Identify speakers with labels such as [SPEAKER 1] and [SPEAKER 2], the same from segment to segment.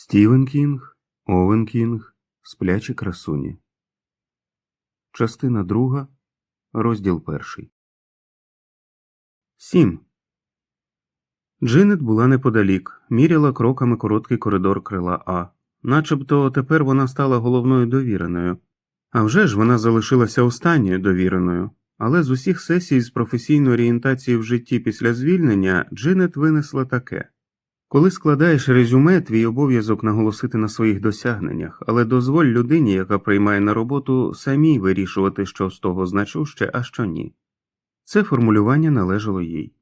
[SPEAKER 1] Стівен Кінг, Овен Кінг, Сплячі красуні. Частина друга, розділ перший. Сім. Джинет була неподалік, міряла кроками короткий коридор крила А. Начебто тепер вона стала головною довіреною. А вже ж вона залишилася останньою довіреною. Але з усіх сесій з професійної орієнтації в житті після звільнення Джинет винесла таке. Коли складаєш резюме, твій обов'язок наголосити на своїх досягненнях, але дозволь людині, яка приймає на роботу, самій вирішувати, що з того значуще, а що ні. Це формулювання належало їй.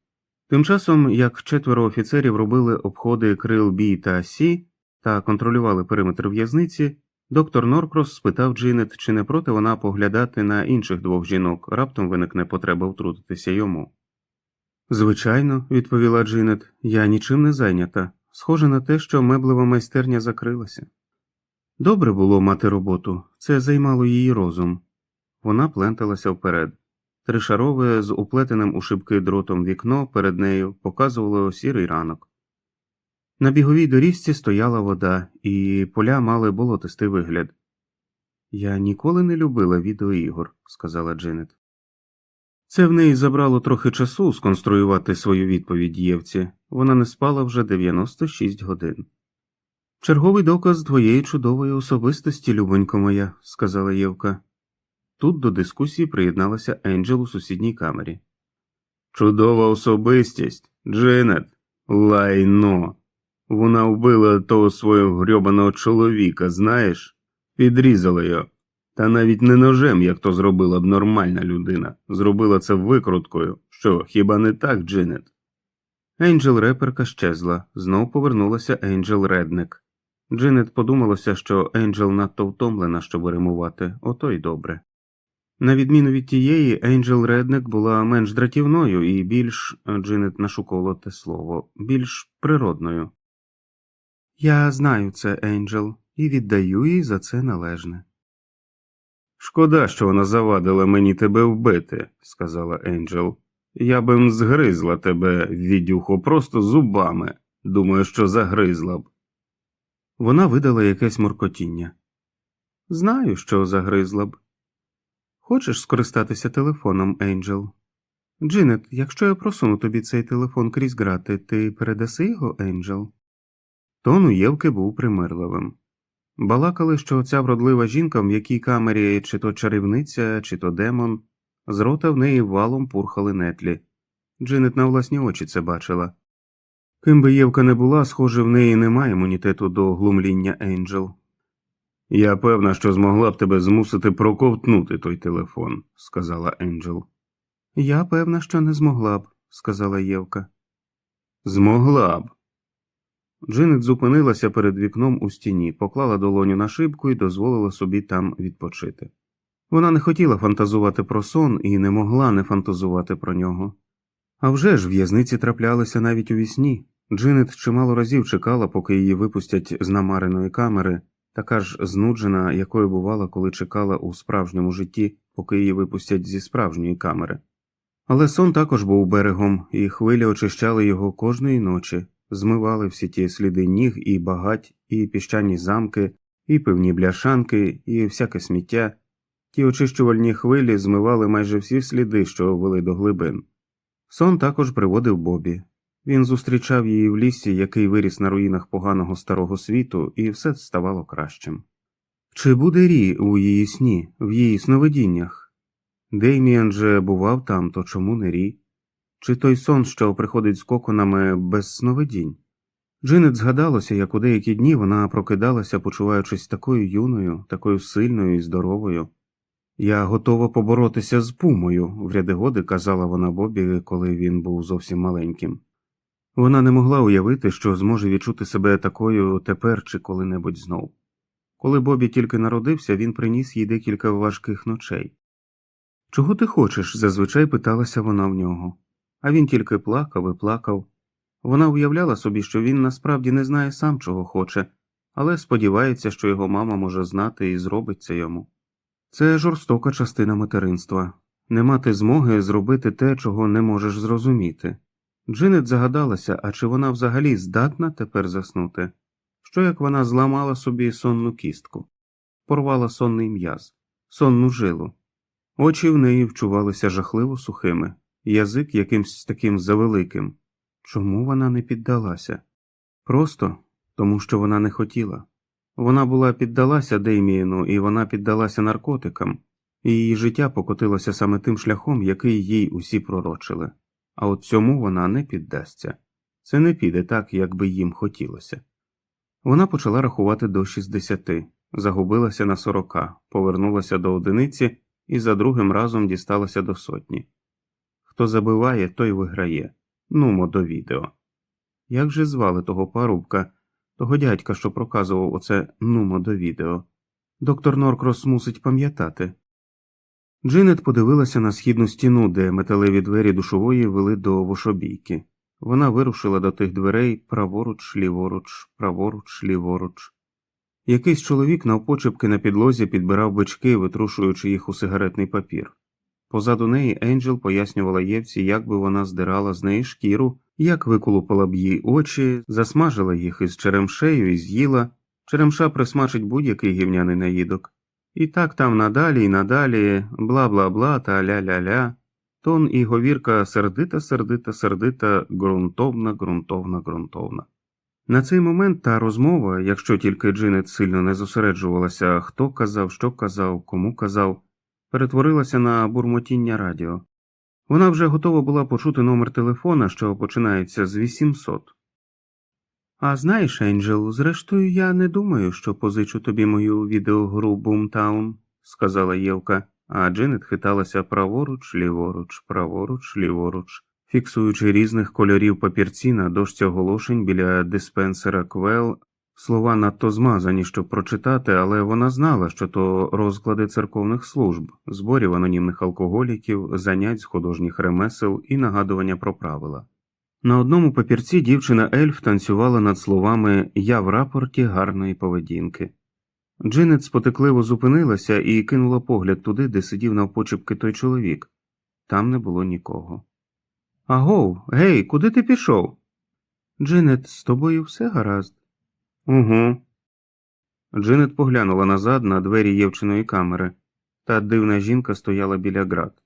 [SPEAKER 1] Тим часом, як четверо офіцерів робили обходи крил Бі та Сі та контролювали периметр в'язниці, доктор Норкрос спитав Джинет, чи не проти вона поглядати на інших двох жінок, раптом виникне потреба втрутитися йому. Звичайно, відповіла Джинет, я нічим не зайнята. Схоже на те, що меблева майстерня закрилася. Добре було мати роботу, це займало її розум. Вона пленталася вперед. Тришарове з уплетеним у шибки дротом вікно перед нею показувало сірий ранок. На біговій доріжці стояла вода, і поля мали болотистий вигляд. Я ніколи не любила відеоігор, сказала Джинет. Це в неї забрало трохи часу сконструювати свою відповідь Євці. Вона не спала вже 96 годин. Черговий доказ твоєї чудової особистості, любонько моя, сказала Євка. Тут до дискусії приєдналася Енджел у сусідній камері. Чудова особистість, Джинет, лайно. Вона вбила того свого грьобаного чоловіка, знаєш, підрізала його. Та навіть не ножем, як то зробила б нормальна людина, зробила це викруткою. Що, хіба не так, Джинет? Енджел реперка щезла, знов повернулася Енджел Редник. Джинет подумалося, що Енджел надто втомлена, щоб римувати, ото й добре. На відміну від тієї, Енджел Редник була менш дратівною і більш Джинет нашукало те слово, більш природною. Я знаю це, Енджел, і віддаю їй за це належне. Шкода, що вона завадила мені тебе вбити, сказала Енджел. Я б згризла тебе, відюхо, просто зубами. Думаю, що загризла б. Вона видала якесь муркотіння. Знаю, що загризла б. Хочеш скористатися телефоном, Енджел? Джинет, якщо я просуну тобі цей телефон крізь грати, ти передаси його, Енджел? Тон у Євки був примирливим. Балакали, що ця вродлива жінка, в якій камері чи то чарівниця, чи то демон, з рота в неї валом пурхали нетлі. Джинет на власні очі це бачила. Ким би Євка не була, схоже, в неї немає імунітету до глумління Енджел. Я певна, що змогла б тебе змусити проковтнути той телефон, сказала Енджел. Я певна, що не змогла б, сказала Євка. Змогла б. Джинет зупинилася перед вікном у стіні, поклала долоню на шибку і дозволила собі там відпочити. Вона не хотіла фантазувати про сон і не могла не фантазувати про нього. А вже ж в'язниці траплялися навіть у вісні. Джинет чимало разів чекала, поки її випустять з намареної камери, така ж знуджена, якою бувала, коли чекала у справжньому житті, поки її випустять зі справжньої камери. Але сон також був берегом, і хвилі очищали його кожної ночі, змивали всі ті сліди ніг і багать, і піщані замки, і пивні бляшанки, і всяке сміття. Ті очищувальні хвилі змивали майже всі сліди, що вели до глибин. Сон також приводив Бобі. Він зустрічав її в лісі, який виріс на руїнах поганого старого світу, і все ставало кращим. Чи буде Рі у її сні, в її сновидіннях? Дейміан же бував там, то чому не Рі? Чи той сон, що приходить з коконами без сновидінь? Джинет згадалося, як у деякі дні вона прокидалася, почуваючись такою юною, такою сильною і здоровою. Я готова поборотися з пумою, в ряди годи казала вона Бобі, коли він був зовсім маленьким. Вона не могла уявити, що зможе відчути себе такою тепер чи коли-небудь знов. Коли Бобі тільки народився, він приніс їй декілька важких ночей. Чого ти хочеш? зазвичай питалася вона в нього. А він тільки плакав і плакав. Вона уявляла собі, що він насправді не знає сам, чого хоче, але сподівається, що його мама може знати і зробить це йому. Це жорстока частина материнства не мати змоги зробити те, чого не можеш зрозуміти. Джинет загадалася, а чи вона взагалі здатна тепер заснути? що як вона зламала собі сонну кістку, порвала сонний м'яз, сонну жилу. Очі в неї вчувалися жахливо сухими, язик якимсь таким завеликим. Чому вона не піддалася? Просто тому, що вона не хотіла. Вона була піддалася Деймієну, і вона піддалася наркотикам, і її життя покотилося саме тим шляхом, який їй усі пророчили. А от цьому вона не піддасться. Це не піде так, як би їм хотілося. Вона почала рахувати до 60, загубилася на 40, повернулася до одиниці і за другим разом дісталася до сотні. Хто забиває, той виграє. Нумо до відео. Як же звали того парубка, того дядька, що проказував оце нумо до відео? Доктор Норкрос мусить пам'ятати. Джинет подивилася на східну стіну, де металеві двері душової вели до вошобійки. Вона вирушила до тих дверей праворуч, ліворуч, праворуч, ліворуч. Якийсь чоловік навпочепки на підлозі підбирав бички, витрушуючи їх у сигаретний папір. Позаду неї Енджел пояснювала Євці, як би вона здирала з неї шкіру, як виколупала б їй очі, засмажила їх із черемшею і з'їла. Черемша присмачить будь-який гівняний наїдок. І так там надалі і надалі, бла бла бла та ля-ля-ля. Тон і говірка сердита, сердита, сердита, ґрунтовна, ґрунтовна, ґрунтовна. На цей момент та розмова, якщо тільки Джинет сильно не зосереджувалася, хто казав, що казав, кому казав, перетворилася на бурмотіння радіо. Вона вже готова була почути номер телефона, що починається з 800. А знаєш, Енджел, зрештою, я не думаю, що позичу тобі мою відеогру Бумтаун, сказала Євка, а Джинет хиталася праворуч, ліворуч, праворуч, ліворуч, фіксуючи різних кольорів папірці на дошці оголошень біля диспенсера Квел. Слова надто змазані, щоб прочитати, але вона знала, що то розклади церковних служб, зборів анонімних алкоголіків, занять з художніх ремесел і нагадування про правила. На одному папірці дівчина ельф танцювала над словами Я в рапорті гарної поведінки. Джинет спотекливо зупинилася і кинула погляд туди, де сидів навпочепки той чоловік. Там не було нікого. Агов, гей, куди ти пішов? Джинет, з тобою все гаразд. Угу. Джинет поглянула назад на двері Євчиної камери. Та дивна жінка стояла біля град.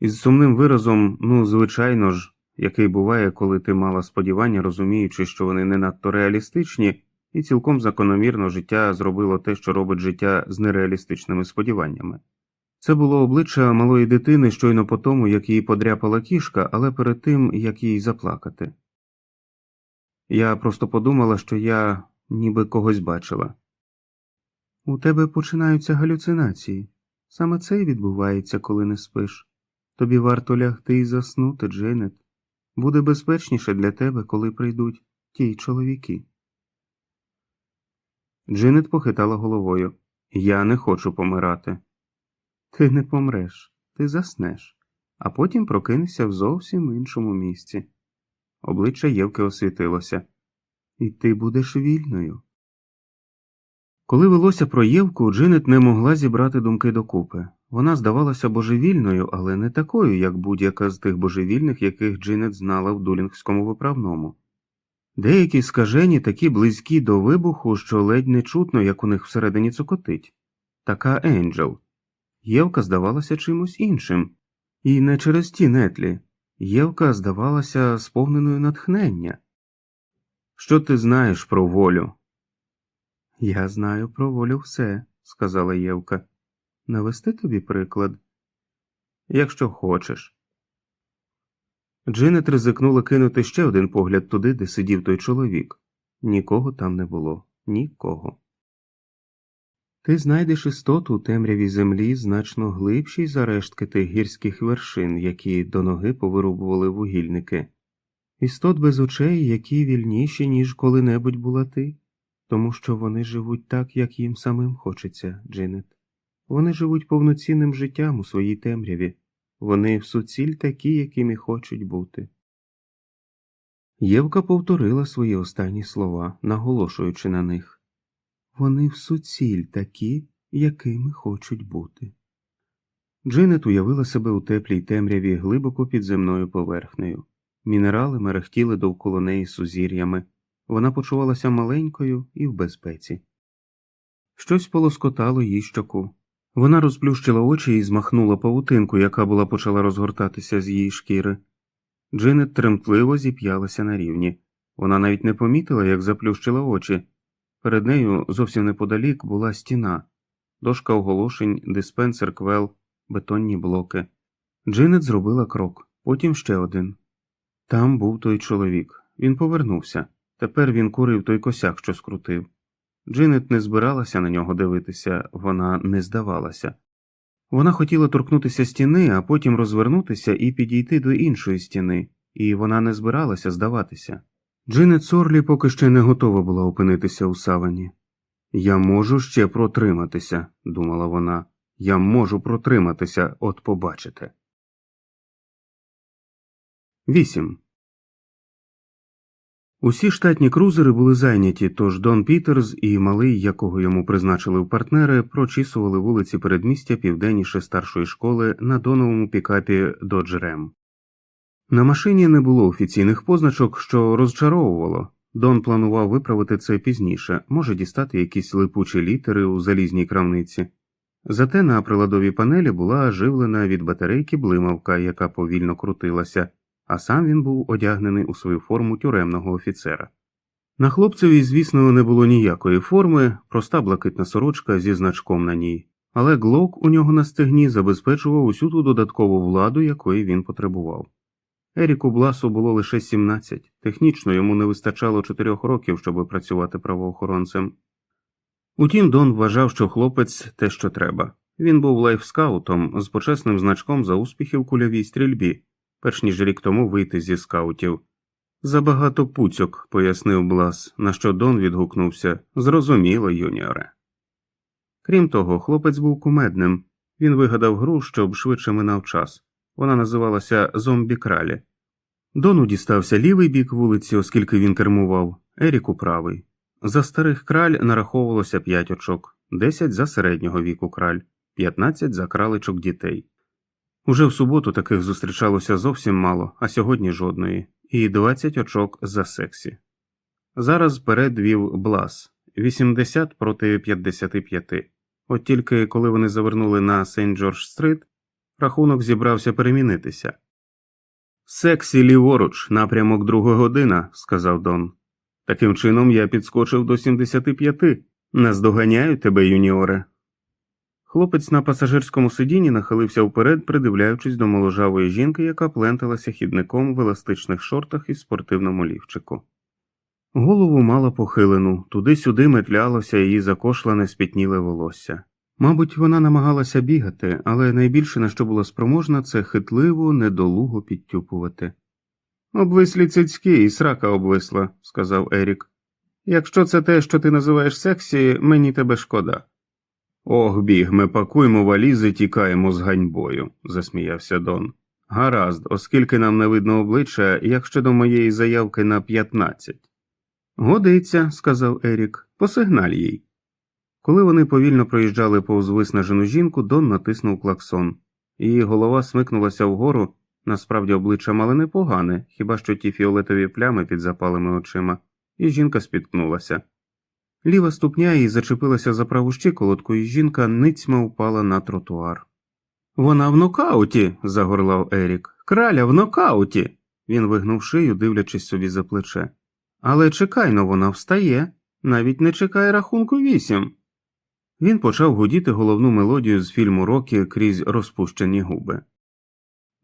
[SPEAKER 1] Із сумним виразом, ну, звичайно ж, який буває, коли ти мала сподівання, розуміючи, що вони не надто реалістичні, і цілком закономірно життя зробило те, що робить життя з нереалістичними сподіваннями. Це було обличчя малої дитини щойно по тому, як її подряпала кішка, але перед тим, як їй заплакати. Я просто подумала, що я ніби когось бачила. У тебе починаються галюцинації. Саме це й відбувається, коли не спиш. Тобі варто лягти і заснути, Дженет. Буде безпечніше для тебе, коли прийдуть ті чоловіки. Джинет похитала головою. Я не хочу помирати. Ти не помреш, ти заснеш, а потім прокинешся в зовсім іншому місці. Обличчя Євки освітилося. І ти будеш вільною. Коли велося про Євку, Джинет не могла зібрати думки докупи. Вона здавалася божевільною, але не такою, як будь-яка з тих божевільних, яких Джинет знала в дулінгському виправному. Деякі скажені такі близькі до вибуху, що ледь не чутно, як у них всередині цокотить. Така Енджел. Євка здавалася чимось іншим, і не через ті нетлі. Євка здавалася сповненою натхнення. Що ти знаєш про волю? Я знаю про волю все, сказала Євка. Навести тобі приклад? Якщо хочеш. Джинет ризикнула кинути ще один погляд туди, де сидів той чоловік. Нікого там не було, нікого. Ти знайдеш істоту у темряві землі значно глибшій за рештки тих гірських вершин, які до ноги повирубували вугільники, істот без очей, які вільніші, ніж коли-небудь була ти, тому що вони живуть так, як їм самим хочеться, Джинет. Вони живуть повноцінним життям у своїй темряві, вони в суціль такі, якими хочуть бути. Євка повторила свої останні слова, наголошуючи на них. Вони в суціль такі, якими хочуть бути. Джинет уявила себе у теплій темряві глибоко під земною поверхнею. Мінерали мерехтіли довкола неї сузір'ями, Вона почувалася маленькою і в безпеці. Щось полоскотало їй щоку. Вона розплющила очі і змахнула павутинку, яка була почала розгортатися з її шкіри. Джинет тремтливо зіп'ялася на рівні. Вона навіть не помітила, як заплющила очі. Перед нею зовсім неподалік була стіна, дошка оголошень, диспенсер квел, бетонні блоки. Джинет зробила крок, потім ще один. Там був той чоловік. Він повернувся. Тепер він курив той косяк, що скрутив. Джинет не збиралася на нього дивитися, вона не здавалася. Вона хотіла торкнутися стіни, а потім розвернутися і підійти до іншої стіни, і вона не збиралася здаватися. Джинет Сорлі поки ще не готова була опинитися у савані. Я можу ще протриматися, думала вона. Я можу протриматися, от побачите. 8. Усі штатні крузери були зайняті, тож Дон Пітерс і малий, якого йому призначили в партнери, прочісували вулиці передмістя південніше старшої школи на доновому пікапі Ram. На машині не було офіційних позначок, що розчаровувало. Дон планував виправити це пізніше, може дістати якісь липучі літери у залізній крамниці. Зате на приладовій панелі була оживлена від батарейки блимавка, яка повільно крутилася, а сам він був одягнений у свою форму тюремного офіцера. На хлопцеві, звісно, не було ніякої форми, проста блакитна сорочка зі значком на ній, але глок у нього на стегні забезпечував усю ту додаткову владу, якої він потребував. Еріку Бласу було лише 17, технічно йому не вистачало 4 років, щоб працювати правоохоронцем. Утім, Дон вважав, що хлопець те, що треба. Він був лайфскаутом з почесним значком за успіхи в кульовій стрільбі, перш ніж рік тому вийти зі скаутів. Забагато пуцьок, пояснив Блас, на що Дон відгукнувся зрозуміло, юніоре. Крім того, хлопець був кумедним. Він вигадав гру, щоб швидше минав час. Вона називалася Зомбі кралі. Дону дістався лівий бік вулиці, оскільки він кермував, Еріку правий. За старих краль нараховувалося 5 очок, 10 за середнього віку краль, 15 за краличок дітей. Уже в суботу таких зустрічалося зовсім мало, а сьогодні жодної, і 20 очок за сексі. Зараз перед вів Блас 80 проти 55. От тільки коли вони завернули на Сент Джордж Стрит, рахунок зібрався перемінитися. Сексі ліворуч, напрямок друга година, сказав Дон. Таким чином я підскочив до 75. Наздоганяю тебе, юніоре. Хлопець на пасажирському сидінні нахилився вперед, придивляючись до моложавої жінки, яка пленталася хідником в еластичних шортах і спортивному лівчику. Голову мала похилену, туди-сюди метлялося її закошлене спітніле волосся. Мабуть, вона намагалася бігати, але найбільше на що була спроможна, це хитливо, недолуго підтюпувати. Обвислі цицьки і срака обвисла, сказав Ерік. Якщо це те, що ти називаєш сексі, мені тебе шкода. Ох, біг, ми пакуємо валізи, тікаємо з ганьбою, засміявся Дон. Гаразд, оскільки нам не видно обличчя, як щодо моєї заявки на 15. Годиться, сказав Ерік, посигналь їй. Коли вони повільно проїжджали повз виснажену жінку, Дон натиснув клаксон. Її голова смикнулася вгору, насправді обличчя мали непогане, хіба що ті фіолетові плями під запалими очима, і жінка спіткнулася. Ліва ступня її зачепилася за праву щиколотку, і жінка ницьма впала на тротуар. Вона в нокауті. загорлав Ерік. Краля в нокауті. Він вигнув шию, дивлячись собі за плече. Але чекайно, вона встає, навіть не чекає рахунку вісім. Він почав гудіти головну мелодію з фільму Рокі крізь розпущені губи.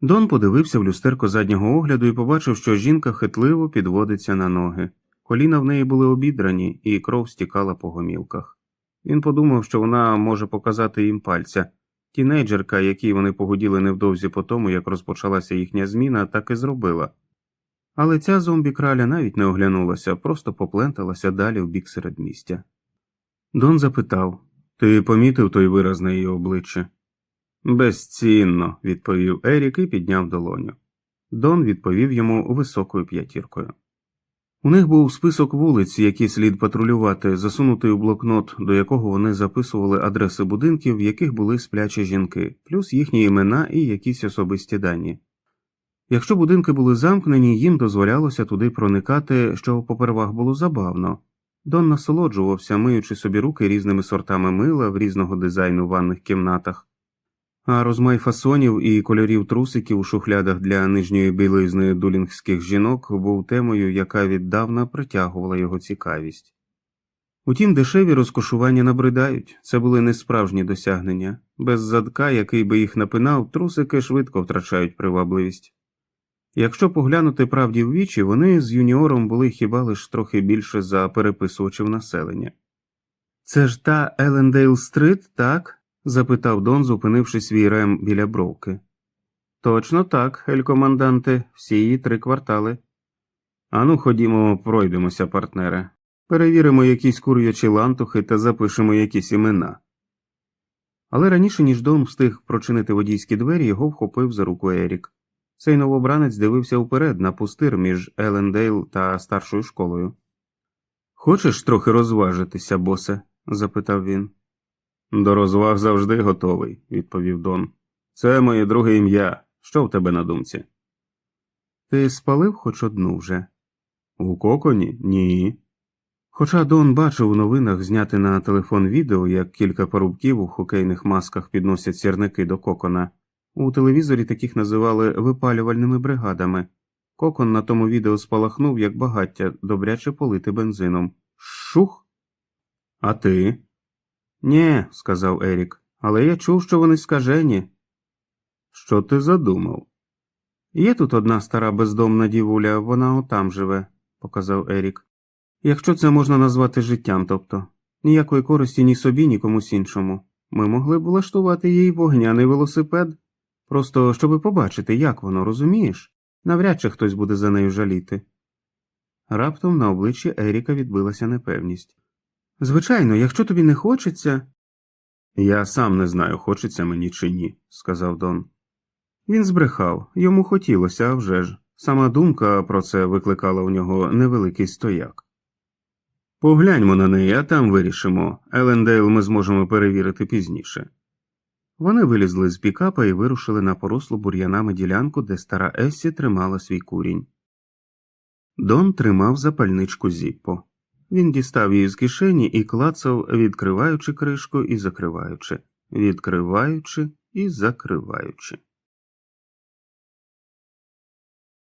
[SPEAKER 1] Дон подивився в люстерко заднього огляду і побачив, що жінка хитливо підводиться на ноги. Коліна в неї були обідрані, і кров стікала по гомілках. Він подумав, що вона може показати їм пальця. Тінейджерка, якій вони погуділи невдовзі по тому, як розпочалася їхня зміна, так і зробила. Але ця зомбі краля навіть не оглянулася, просто попленталася далі в бік середмістя. Дон запитав Ти помітив той вираз на її обличчі? Безцінно, відповів Ерік і підняв долоню. Дон відповів йому високою п'ятіркою. У них був список вулиць, які слід патрулювати, засунутий у блокнот, до якого вони записували адреси будинків, в яких були сплячі жінки, плюс їхні імена і якісь особисті дані. Якщо будинки були замкнені, їм дозволялося туди проникати, що попервах було забавно. Дон насолоджувався, миючи собі руки різними сортами мила в різного дизайну ванних кімнатах, а розмай фасонів і кольорів трусиків у шухлядах для нижньої білизни дулінгських жінок був темою, яка віддавна притягувала його цікавість. Утім, дешеві розкошування набридають, це були несправжні досягнення, без задка, який би їх напинав, трусики швидко втрачають привабливість. Якщо поглянути правді в вічі, вони з юніором були хіба лиш трохи більше за переписувачів населення. Це ж та Елендейл Стрит, так? Запитав Дон, зупинивши свій рем біля бровки. Точно так, елькоманданте, всі її три квартали. Ану, ходімо, пройдемося, партнере. Перевіримо якісь кур'ячі лантухи та запишемо якісь імена. Але раніше, ніж Дон встиг прочинити водійські двері, його вхопив за руку Ерік. Цей новобранець дивився вперед на пустир між Елендейл та старшою школою. Хочеш трохи розважитися, босе? запитав він. До розваг завжди готовий, відповів Дон. Це моє друге ім'я. Що в тебе на думці? Ти спалив хоч одну вже? У коконі? Ні. Хоча Дон бачив у новинах зняти на телефон відео, як кілька парубків у хокейних масках підносять сірники до кокона. У телевізорі таких називали випалювальними бригадами. Кокон на тому відео спалахнув, як багаття, добряче полити бензином. Шух. А ти? Нє, сказав Ерік, але я чув, що вони скажені. Що ти задумав? Є тут одна стара бездомна дівуля, вона отам живе, показав Ерік. Якщо це можна назвати життям, тобто ніякої користі ні собі, ні комусь іншому. Ми могли б влаштувати їй вогняний велосипед, просто щоби побачити, як воно, розумієш? Навряд чи хтось буде за нею жаліти. Раптом на обличчі Еріка відбилася непевність. Звичайно, якщо тобі не хочеться. Я сам не знаю, хочеться мені чи ні, сказав Дон. Він збрехав, йому хотілося, а вже ж. Сама думка про це викликала у нього невеликий стояк. Погляньмо на неї, а там вирішимо. Елендейл ми зможемо перевірити пізніше. Вони вилізли з пікапа і вирушили на порослу бур'янами ділянку, де стара Ессі тримала свій курінь. Дон тримав запальничку зіппо. Він дістав її з кишені і клацав, відкриваючи кришку і закриваючи, відкриваючи і закриваючи.